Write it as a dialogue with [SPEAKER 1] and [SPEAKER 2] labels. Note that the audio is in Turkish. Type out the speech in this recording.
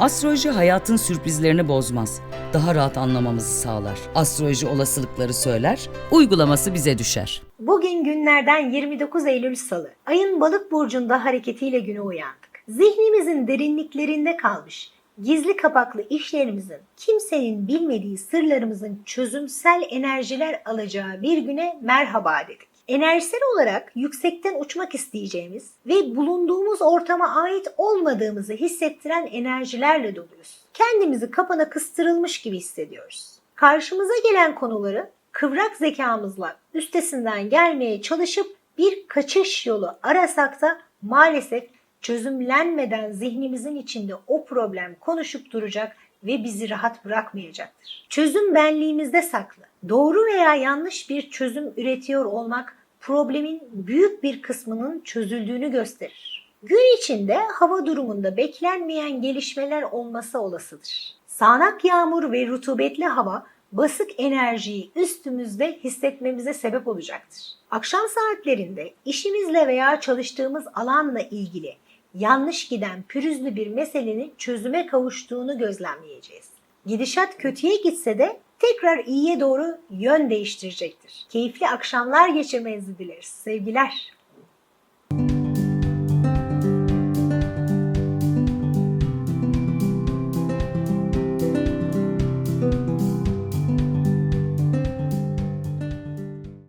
[SPEAKER 1] Astroloji hayatın sürprizlerini bozmaz. Daha rahat anlamamızı sağlar. Astroloji olasılıkları söyler, uygulaması bize düşer.
[SPEAKER 2] Bugün günlerden 29 Eylül Salı. Ayın balık burcunda hareketiyle güne uyandık. Zihnimizin derinliklerinde kalmış, gizli kapaklı işlerimizin, kimsenin bilmediği sırlarımızın çözümsel enerjiler alacağı bir güne merhaba dedik. Enerjisel olarak yüksekten uçmak isteyeceğimiz ve bulunduğumuz ortama ait olmadığımızı hissettiren enerjilerle doluyuz. Kendimizi kapana kıstırılmış gibi hissediyoruz. Karşımıza gelen konuları kıvrak zekamızla üstesinden gelmeye çalışıp bir kaçış yolu arasak da maalesef çözümlenmeden zihnimizin içinde o problem konuşup duracak ve bizi rahat bırakmayacaktır. Çözüm benliğimizde saklı. Doğru veya yanlış bir çözüm üretiyor olmak problemin büyük bir kısmının çözüldüğünü gösterir. Gün içinde hava durumunda beklenmeyen gelişmeler olması olasıdır. Sağanak yağmur ve rutubetli hava basık enerjiyi üstümüzde hissetmemize sebep olacaktır. Akşam saatlerinde işimizle veya çalıştığımız alanla ilgili yanlış giden pürüzlü bir meselenin çözüme kavuştuğunu gözlemleyeceğiz. Gidişat kötüye gitse de tekrar iyiye doğru yön değiştirecektir. Keyifli akşamlar geçirmenizi dileriz. Sevgiler.